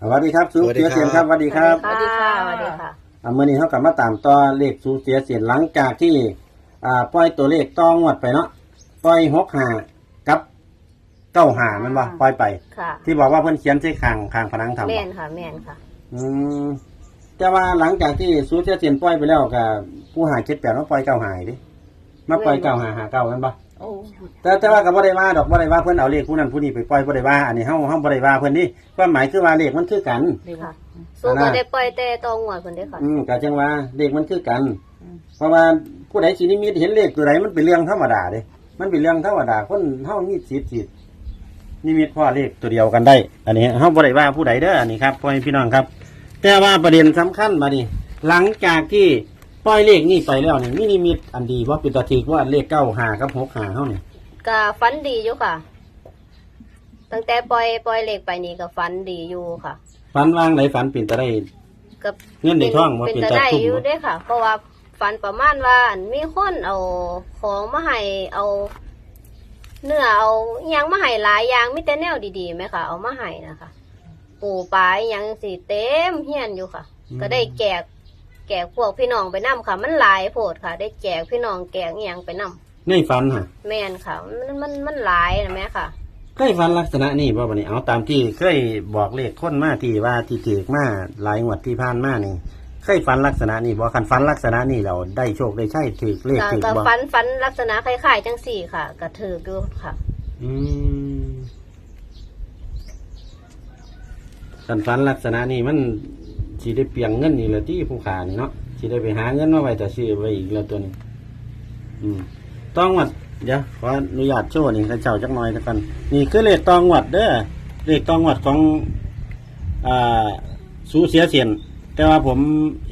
สวัสดีครับสูสวัสดีเสียครับเสียนครับสวัสดีครับสวัสดีค่ะสวัสดีค่ะอ่าเมื่อนี้เขากลับมาตามต่อเลขสูเสียเสียนหลังจากที่อ่าปล่อยตัวเลขต้องงวดไปเนาะปล่อยหกหากับเก้าหามันบ่ปล่อยไป ค่ะที่บอกว่าเพิ่นเขียนใส่คางคางผนังทำแม่บ่นค่ะแม่นค่ะ อืมแต่ว่าหลังจากที่สูเสียเสียนปล่อยไปแล้วกับผู้หาเจ็ดแปดมาปล่อยเก้าหายดิมาปล่อยเก้าหาหาเก้ากันบ่ โอ้แต่แต่ว่าก็บ่ได้ว่าดอกบ่ได้ว่าเพิ่นเอาเลขผู้นั้นผู้นี้ไปปล่อยบ่ได้ว่าอันนี้เฮาเฮาบ่ได้ว่าเพิ่นนี่ความหมายคือว่าเลขมันคือกันค่ะสู้ก็ได้ปล่อยแต่ตองหวดคนได้อค่ะ อืมก็จังว่าเลขมันคือกันเพราะว่าผู้ใดสินิมิตเห็นเลขตัวใดมันเป็นเรื่องธรรมดาเด้มันเป็นเรื่องธรรมดาคนเฮามีสิทธิ์สินิมิตพ่อเลขตัวเดียวกันได้ อันนี้เฮาบ่ได้ว่าผู้ใดเด้ออันนี้ครับพ่อแม่พี่น้องครับ แต่ว่าประเด็นสำคัญมานี่หลังจากที่ ปล่อยเลขนี่ไปแล้วนี่มีนิมิตอันดีว่าเป็นตาทีว่าเลขเก้าหากับหกหาเฮานี่ก็ฝันดีอยู่ค่ะ ตั้งแต่ปล่อยปล่อยเหล็กไปนี่ก็ฝันดีอยู่ค่ะฝันวางไหนฝันเป็นตาได้ก็เงินในท้องว่าเป็นเป็นจะตาได้ทุ่มอยู่บ่เด้อค่ะ เพราะว่าฝันประมาณว่าอันมีคนเอาของมาให้เอา เนื้อเอาอิหยังมาให้หลายอย่างมีแต่แนวดีๆไหมค่ะ เอามาให้นะคะ ปูปลาอิหยังสิเต็มเฮียนอยู่ค่ะ ก็ได้แจก แจกพวกพี่น้องไปนํค่ะ มันหลายโพดค่ะ ได้แจกพี่น้องแจกอิหยังไปนํในฝันฮะแม่นค่ะ มันมันมันหลายนะแม่ค่ะ เคยฝันลักษณะนี้บ่บัดนี้เอาตามที่เคยบอกเลขคนมาที่ว่าที่ถือมาหลายงวดที่ผ่านมานี่เคยฝันลักษณะนี้บ่คันฝันลักษณะนี้เราได้โชคได้ใช่ถือเลขก็ถือก็บ่ฟันฟันลักษณะคล้ายๆจังสี่ค่ะก็ถืออยู่ค่ะ อืมคันฝันลักษณะนี้มัน สิได้เปลียงเงินนี่แหละที่ผู้ขานี่เนาะสิได้ไปหาเงินมาไว้แต่ซื้อไว้อีกแล้วตัวนี้ อืมต้องวัดเดี๋ยวขออนุญาตโชว์นี่กันเจ้าจักหน่อยแล้วกันนี่คือเลขตองวัดเด้อเลขตองวัดของอ่าสูเสียเสียน แต่ว่าผม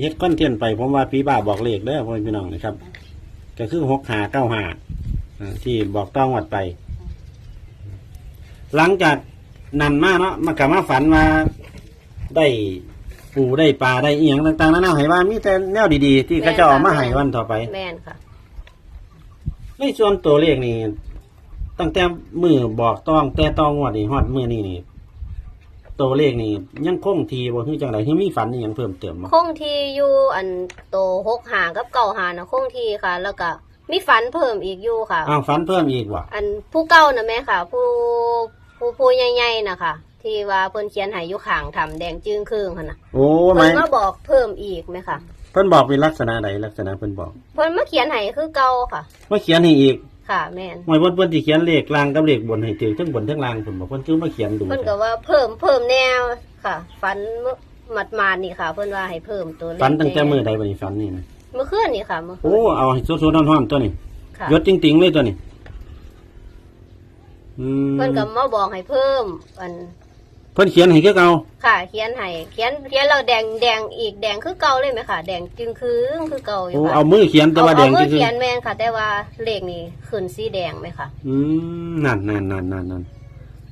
เฮ็ดคอนเทนต์ไปผมว่าพี่บ้าบอกเลขเด้อพ่อพี่น้องนะครับ ก็คือหกหาเก้าหาที่บอกตองวัดไป หลังจากนันมาเนาะมากลับมาฝันมาได้ ปูได้ปลาได้อีหยังต่างๆนั่นเอาให้ว่ามีแต่แนวดีๆ ที่เขาจะเออกมาให้วันต่อไป แม่นค่ะ ในส่วนตัวเลขนี่ตั้งแต่มือบอกต้องแต่ต้องงวดนี่ฮอดมือนี่นี่ตัวเลขนี่ยังคงทีบ่คือจังไดที่มีฝันอหยังเพิ่มเติมบ่คงที่อยู่อันโตหกหากับเก่าหานะคงที่ค่ะ แล้วก็มีฝันเพิ่มอีกอยู่ค่ะ อ้าวฝันเพิ่มอีกว่ะอันผู้เก่านะแม่ค่ะ ผู้ผู้ผู้ใหญ่ๆนะคะ ที่ว่าเพิ่นเขียนให้อยู่ข้างทำแดงจึงครึ่งค่ะนะโอ้ไหมเพิ่นมาบอกเพิ่มอีกไหมค่ะ เพิ่นบอกเป็นลักษณะใดลักษณะเพิ่นบอกเพิ่นมาเขียนให้คือเก่าค่ะว่าเขียนให้อีกค่ะ แม่นหมายว่าเพิ่นสิเขียนเลขล่างกับเลขบนให้ถือทั้งบนทั้งล่างเพิ่นบอกเพิ่นคือมาเขียนดูเพิ่นก็ว่าเพิ่มเพิ่มแนวค่ะฝันหมัดมาดๆนี่ค่ะ เพิ่นว่าให้เพิ่มตัวเลขฝันตั้งแต่มื้อใดบัดนี้ฝันนี่นะเมื่อคืนนี่ค่ะเมื่อคืโอ้นเอาให้สดๆร้อนๆตัวนี้ค่ะยศจริงๆเลยตัวนี้อืมเพิ่นก็มาบอกให้เพิ่ม อัน เพิ่นเขียนให้คือเก่าค่ะเขียนให้เขียนเขียนเราแดงแดงอีกแดงคือเก่าเลยไหมค่ะ แดงจึงคือคือเก่าอยู่โอ้ค่ะเอามือเขียนแต่ว่าแดงเอาจมือริงเขียนแม่นค่ะ แต่ว่าเลขนี่ขึ้นสีแดงไหมค่ะ ๆอืมนั่นนั่นนั่นนั่นนั่น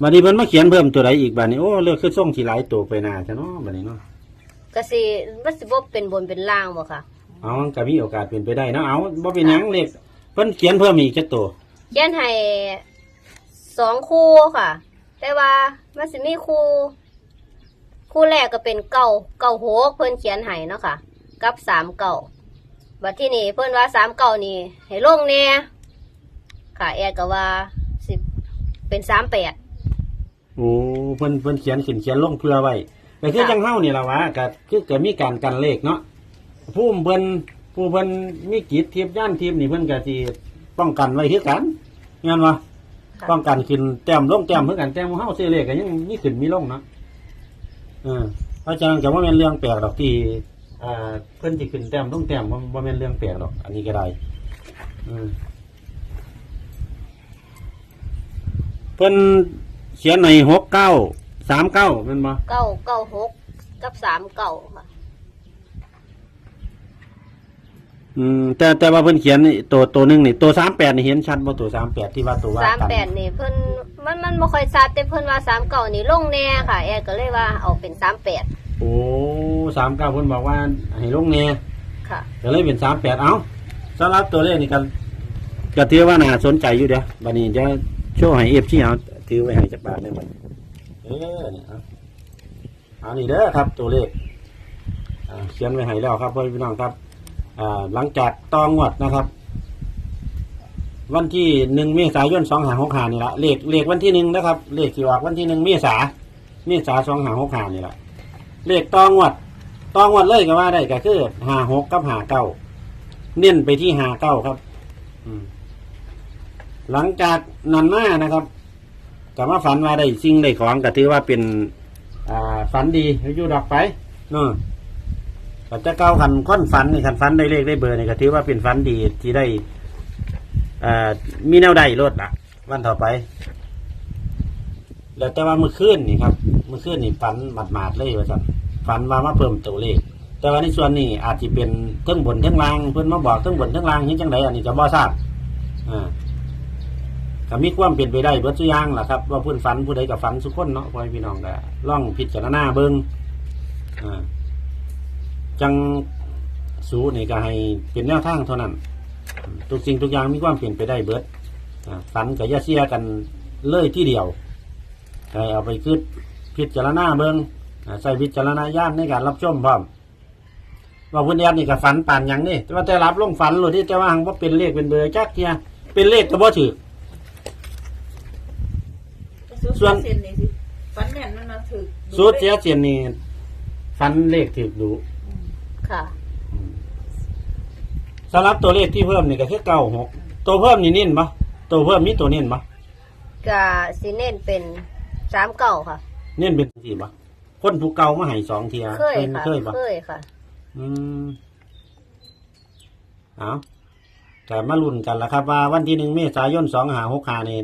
บัดนี้เพิ่นมาเขียนเพิ่มตัวใดอีกบัดนี้โอ้เลือกคือส่งสิหลายตัวไปหน้าซะเนาะบัดนี้เนาะก็สิมันสิบ่เป็นบนเป็นล่างบ่ค่ะ เอาก็มีโอกาสเป็นไปได้เนาะเอาบ่เป็นหยังเลขเพิ่นเขียนเพิ่มอีกจักตัวเขียนให้สองคู่ค่ะ แต่ว่ามันสิมีคู่ คู่แรกก็เป็นเก่าเก่าหกเพิ่นเขียนให้เนาะค่ะ กับสามเก่าบัดที่นี่เพิ่นว่าสามเก่านี่ให้ลงแน่ค่ะแอดก็ว่าสิเป็นสามแปดโอ้เพิ่นเพิ่นเขียนขึ้นเขียนลงเพื่อไว้ก็คือค่ะจังเฮานี่ละวะก็คือก็มีการกันเลขเนาะผู้เพิ่นผู้เพิ่นมีกิจทิพย์ย่านทิพย์นี่เพิ่นก็สิป้องกันไว้คือกันงั้นวะ ค่ะ ป้องกันขึ้นแต้มลงแต้มเพื่อกันแต้มของเฮาซื้อเลขก็ยังมีขึ้นมีลงเนาะเออเพราะฉะนั้นก็บ่แม่นเรื่องแปลกดอกที่อ่าเพิ่นสิขึ้นแต้มลงแต้มบ่บ่แม่นเรื่องแปลกดอก อันนี้ก็ได้อืมเพิ่นเขียนในหกเก้าสามเก้าเป็นบ่เก้าเก้าหกกับสามเก้าค่ะ อืมแต่แต่ว่าเพิ่นเขียนนี่ตัวตัวหนึงนี่ตัวสามแปดนี่เห็นชัดบ่ตัวสามแปดที่ว่าตัวว่าสามกันแปดนี่เพิ่นมันมันบ่ค่อยชัดแต่เพิ่นว่าสามเก้านี่ลงแน่ค่ะ แอดก็เลยว่าเอาเป็นสามแปดโอ้สามเก้าเพิ่นบอกว่าให้ลงแน่ค่ะ ก็เลยเป็นสามแปดเอาสำหรับตัวเลขนี่กันก็ถือว่าน่าสนใจอยู่เด้อบัดนี้จะโชว์ให้เอฟซีเอาถือไว้ให้จักบาทได้บัดเออเนี่ยเอาอันนี้เด้อครับตัวเลขอ่าเขียนไว้ให้แล้วครับพ่อพี่น้องครับ อ่าหลังจากตองวดนะครับ วันที่หนึ่งเมษายนสองหาหกหานี่ละเลขเลขวันที่หนึ่งนะครับ เลขที่ออกวันที่หนึ่งเมษาเมษาสองหาหกหานี่ละเลขตองวดตองวดเลยก็ว่าได้ก็คือหาหกกับหาเก้าเน้นไปที่หาเก้าครับ อืม หลังจากนันมานะครับก็มาฝันว่าได้สิ่งได้ของก็ถือว่าเป็น อ่าฝันดีอยู่ดอกไปเนาะ ก็จะเก้าขันค้นฝันนี่ขันฝันได้เลขได้เบอร์นี่ก็ถือว่าเป็นฝันดีที่ได้อ่ามีแนวใดรถละวันต่อไป แล้วแต่ว่ามื่อคืนนี่ครับมื่อคืนนี่ฝันหมาดๆเลยว่าสันฝันว่ามาเพิ่มตัวเลข แต่ว่าในส่วนนี้อาจจะเป็นเทั้งบนเทั้งล่างเพื่อนมาบอกเทั้งบนเทั้งล่างนี่จังไดอันนี้จะบ่ทราบอ่าก็มีความเปลี่ยนไปได้เบิดทุกอย่างแหละครับ ว่าเพื่อนฝันผู้ใดกับฝันสุกคนเนาะพ่อแม่พี่น้องก็ล่องพิจารณาเบิ้งอ่า จังสูนี่ก็ให้เป็นแนวทางเท่านั้น ทุกสิ่งทุกอย่างมีความเปลี่ยนไปได้เบิดอ่าฝันกับยาเสียกันเลยที่เดียวให้เอาไปคิดพิจารณาเบิ้งอ่าใส่วิจารณญาณในการรับชมพร้อมว่าคุณแอดนี่ก็ฝันป่านหยังนี่แต่ว่าแต่รับลงฝันโลดที่แต่ว่าหังว่าเป็นเลขเป็นเบอร์จักเทียเป็นเลขก็บ่ถือส่วนเส้นนี่สิฟันแม่นมันมาถึกสูตรเสียเสียนนี่ฝันเลขถือดู ค่ะ สำหรับตัวเลขที่เพิ่มนี่ก็คือเก้าหกตัวเพิ่มนี่เน้นปะตัวเพิ่มมีตัวเน้นปะกาสิเน้นเป็นสามเก่าค่ะ เน้นเป็นสี่ปะคนผู้เก่ามาให้สองเทียเคยเป็นค่ะ เคยปะเคยค่ะ อืมเอาแต่มาลุ้นกันละครับว่าวันที่หนึ่งเมษายนสองหาหกหานี่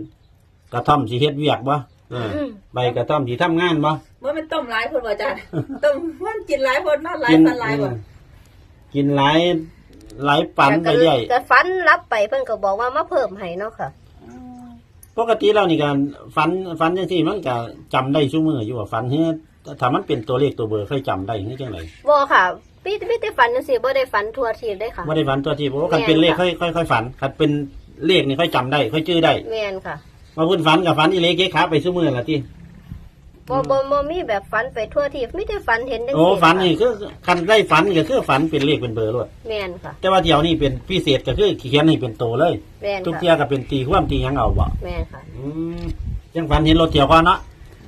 กระท่อมสีเฮ็ดเวียกบ่เออใบกระท่อมสีทำงานบ่ว่ามันต้มหลายคนบ่อาจารย์ ต้มมันกินหลายคนนอนหลายฟันหลายบ่เออ กินหลายหลายปันไปเรื่อยก็ฟันรับไปเพิ่นก็บอกว่ามาเพิ่มให้เนาะค่ะปกติเรานี่การฟันฟันจังซี่มันก็จำได้ชั่วมืออยู่ว่าฟันเฮ้ยถ้ามันเป็นตัวเลขตัวเบอร์เคยจำได้นี่จังไดบ่ค่ะพี่พี่ได้ฝันจังซี่บ่ได้ฝันทั่วทีได้ค่ะบ่ได้ฝันตัวที่เพราะว่าคันเป็นเลขค่อยค่อยค่อยฝันคันเป็นเลขนี่ค่อยจำได้ค่อยจื้อได้แม่นค่ะว่าเพิ่นฝันกับฝันอีเล็กเก๊ขาไปชั่วมือละที่ บ่บ่บ่มีแบบฝันไปทั่วทีมีแต่ฝันเห็นจังโอ้ซี่ฝันนี่ค่ะคือคันได้ฝันก็คือฝันเป็นเลขเป็นเบอร์รวดแม่นค่ะ แต่ว่าเที่ยวนี้เป็นพิเศษก็คือเขียนให้เป็นโตเลย แม่นทุกค่ะเที่ยก็เป็นตีความตีหยังเอาบ่แม่นค่ะ อืมยังฝันเห็นรถเที่ยวก่อนเนาะ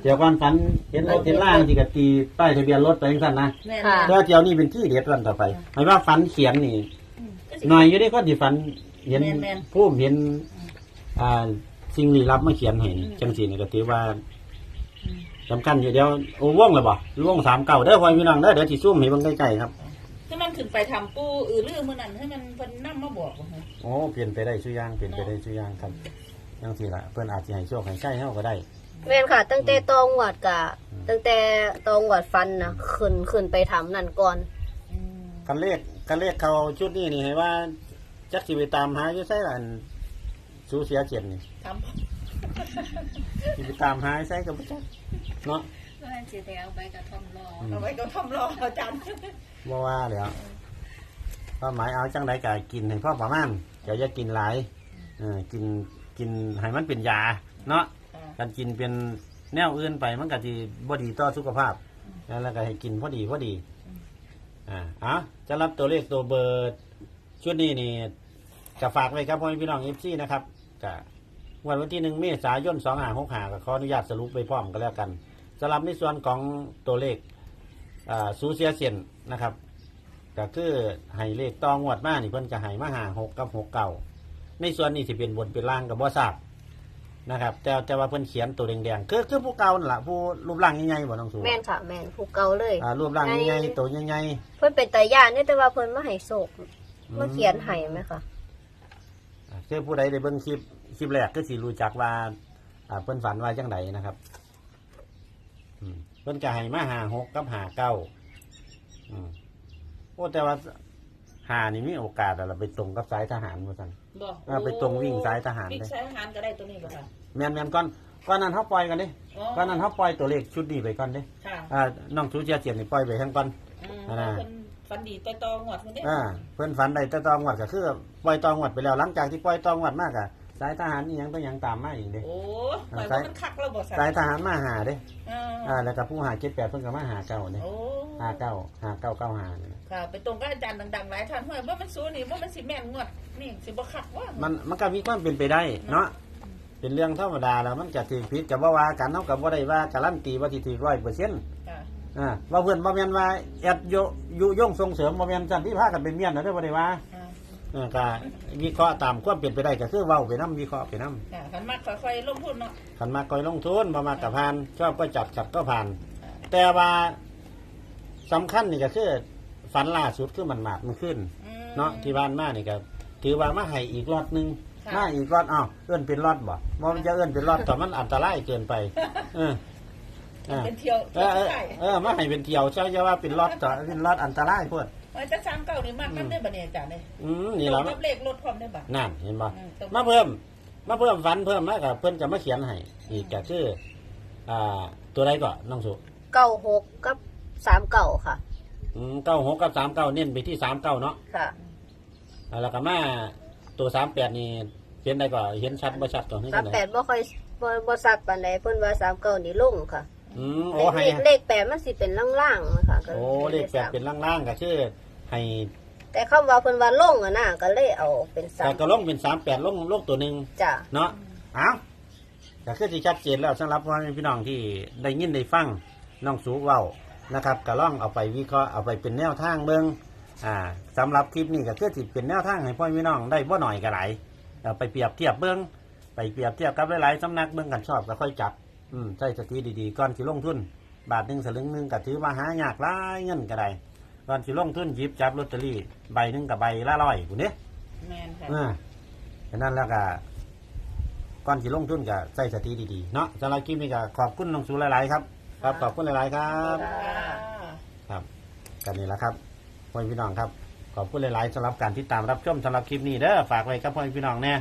เที่ยวก่อนฝันเห็นรถเห็นล่างที่ก็ตีป้ายทะเบียนรถไปจังซั่นนะแม่นค่ะ แต่ว่าเที่ยวนี้เป็นที่เด็ดวันต่อไปหมายว่าฝันเขียนนี่หน่อยอยู่ได้คนที่ฝันเห็นผู้เห็นอ่าสิ่งลี้ลับมาเขียนให้นี่จังซี่นี่ก็ถือว่า สำคัญอยู่เดียวโอ้ว่องเลยบ่ว่องสามเก่าเด้อพ่อพี่น้องเด้อเดี๋ยวสิซุ่มให้เบิ่งใกล้ๆครับถ้ามันขึ้นไปทำปูอือลือมื้อนั้นให้มันเพิ่นนำมาบอกว่าโอ้เปลี่ยนไปได้ชื่อย่างเปลี่ยนไปได้ชื่อย่างครับจังซี่ล่ะเพิ่นอาจสิให้โชคให้ใกล้เฮาก็ได้ แม่นค่ะ ตั้งแต่ตองหวัดกะ ตั้งแต่ตองหวัดฟันนะขึ้นขึ้นไปทำนั่นก่อน อืมกันเลขกันเลขเขาชุดนี้นี่ให้ว่าจักสิไปตามหาอยู่ไสล่ะอันสูเสียเจ็ดนี่ทำสิไปตามหาอยู่ไสก็บ่จัก เนาะก็ให้สิได้เอาใบกระท่อมรอเอาไว้ก็ทำรออาจารย์บ่ว่าแล้วก็หมายเอาจังไดก็กินให้พอประมาณอย่าอย่ากินหลายเออกินกินให้มันเป็นยาเนาะการกินเป็นแนวอื่นไปมันก็จะบ่ดีต่อสุขภาพ แล้วก็ให้กินพอดีพอดี อ่าอะจะรับตัวเลขตัวเบอร์ชุดนี้นี่จะฝากไว้ครับพ่อแม่พี่น้องเอฟซีนะครับก็วันวันที่หนึ่งเมษายนสองหาหกหาก็ขออนุญาตสรุปไปพร้อมกันแล้วกัน สำหรับในส่วนของตัวเลขอ่าซูเซียเซียนนะครับ ก็คือให้เลขตองวดมานี่เพิ่นก็ให้มาหาหกกับหกเก่าในส่วนนี้สิเป็นบนเป็นล่างกับบ่ทราบนะครับ แต่แต่ว่าเพิ่นเขียนตัวแดงๆคือคือผู้เก่านั่นล่ะผู้รูปร่างใหญ่ๆบ่น้องสูแม่นค่ะ แม่นผู้เก่าเลย อ่ารูปร่างใหญ่ๆตัวใหญ่เพิ่นเป็นตาย่านนี่แต่ว่าเพิ่นมาให้โศกๆมาเขียนให้ไหมคะอ่าคือผู้ใดได้เบิ่งคลิปคลิปแรกก็สิรู้จักว่าอ่าเพิ่นฝันว่าจังไดนะครับ อืมเพิ่นก็ให้มาหาหกกับหาเก้าอืมโอ้แต่ว่าหานี่มีโอกาสอะล่ะไปตรงกับสายทหารว่าซั่น บอกอ่าไปตรงวิ่งสายทหารวิ่งเด้สายทหารก็ได้ตัวนี้บ่ค่ะแม่นๆก่อนก่อนนั้นเฮาปล่อยกันเด้อ๋อก่อนนั้นเฮาปล่อยตัวเลขชุดนี้ไปก่อนเด้ค่ะอ่าน้องชูเจียเสียนนี่ปล่อยไปทั้งก่อน อืมอ่าเพิ่นฟันดีต่อตองหวดเพิ่นเด้อ่าเพื่อนฝันได้แต่ตองวัดก็คือปล่อยตองวัดไปแล้วหลังจากที่ปล่อยตองวัดมากอะ สายทหารอีหยังต้องยังตามมาอีกเด้ โอ้อ่าหมายสาว่ายมันคักแล้วบ่สัสายทหารมาหาเด้อ่าอ่าแล้วก็ผู้หาเจ็ดแปดเพิ่นก็มาหาเก้าเนี่ยโอ้หาเก้าหาเก้าเก้าหาเนี่ยค่ะ ไปตรงกับอาจารย์ดังๆหลายท่านห้วยว่ามันสู้นี่ว่ามันสิแม่นงวดนี่สิบ่คักว่ามันมันก็มีความเป็นไปได้เนาะเป็นเรื่องธรรมดาแล้วมันจะถือผิดกับว่าว่ากันเท่ากับว่าได้ว่าการันตีว่าที่ถือร้อยเปอร์เซ็นต์ค่ะอ่าว่าเพื่อนบ่แม่นว่าแอดโยยุยงส่งเสริมบ่แม่นจันที่พากันเป็นเมียนนะเด้อบ่ได้ว่า อ่า เออก็วิเคราะห์ตามความเป็นไปได้ก็คือเว้าไปนํวิเคราะห์ไปนํค่ะคันมากค่อยๆลงทุนเนาะคันมาก่อยลงทุนบ่มากับผ่านชอบก็จัดขัดก็ผ่าน แต่ว่าสำคัญนี่ก็คือฝันล่าสุดคือมันมากมันขึ้น อืม เนาะที่บ้านมานี่ก็ถือว่ามาให้อีกรอดหนึงค่ะ มาอีกรอดอ้าวเอื้อนเป็นรอดบ่บ่มันจะเอื้อนเป็นรอดแต่มันอันตรายเกินไป เออเออเป็นเที่ยวเออเออใช่เออมาให้เป็นเที่ยวเจ้าจะว่าเป็นรอดต่อเป็นรอดอันตรายพวด มันจะซ้ำเก่านี่มากนำได้บ่เนี่ยอาจารย์เนี่ยอืมนี่แหละกับเลขรถพร้อมได้บ่ นั่นเห็นบ่อืมตรง มาเพิ่ม มาเพิ่มฝันเพิ่มมากับเพิ่นจะมาเขียนให้อีกก็คืออ่า ตัวใดก็น้องสุเก้าหกกับสามเก้าค่ะ อืมเก้าหกกับสามเก้าเน้นไปที่สามเก้าเนาะค่ะ อ่าแล้วก็มาตัวสามแปดนี่เห็นได้ก็เห็นชัดบ่ชัดตัวนี้สามแปดบ่ค่อยบ่บ่ซัดปานใดเพิ่นว่าสามเก้านี่ลงค่ะ อืมเลโอ้ขให้เลขเลขแปดมันสิเป็นล่างๆนะคะก็โอ้เลขแปดเป็นล่างๆก็คือให้แต่คำว่าเพิ่นว่าลงอะนะก็เลยเอาเป็นสาแต่มก็ลงเป็นสามแปดลงลงตัวหนึ่งจ้ะเนาะเอ้าก็คือที่ชัดเจนแล้วสำหรับพ่อแม่พี่น้องที่ได้ยินได้ฟังน้องสูเว้านะครับก็ล่องเอาไปวิเคราะห์เอาไปเป็นแนวทางเบิ่งอ่าสำหรับคลิปนี้ก็คือสิเป็นแนวทางให้พ่อแม่พี่น้องได้บ่หน่อยก็หลายเอาไปเปรียบเทียบเบิ่งไปเปรียบเทียบกับหลายๆสำนักเบิ่งกันชอบก็ค่อยจับ อืมใช้สติดีๆก่อนสิลงทุน บาทหนึ่งสลึงหนึ่งก็ถือว่าหายากหลายเงินก็ได้ก่อนสิลงทุนหยิบจับลอตเตอรี่ใบหนึ่งกับใบละร้อยผู้นี้แม่นค่ะ อ่าฉะนั้นแล้วก็ก่อนสิลงทุนก็ใส่สติดีๆเนาะสำหรับคลิปนี้ก็ขอบคุณน้องสูหลายๆครับ ครับขอบคุณหลายๆครับค่ะกันนี่แหละครับพ่อพี่น้องครับ ขอบคุณหลาย ๆสำหรับการติดตามรับชมสำหรับคลิปนี้เด้อฝากไว้กับพ่อพี่น้องแน่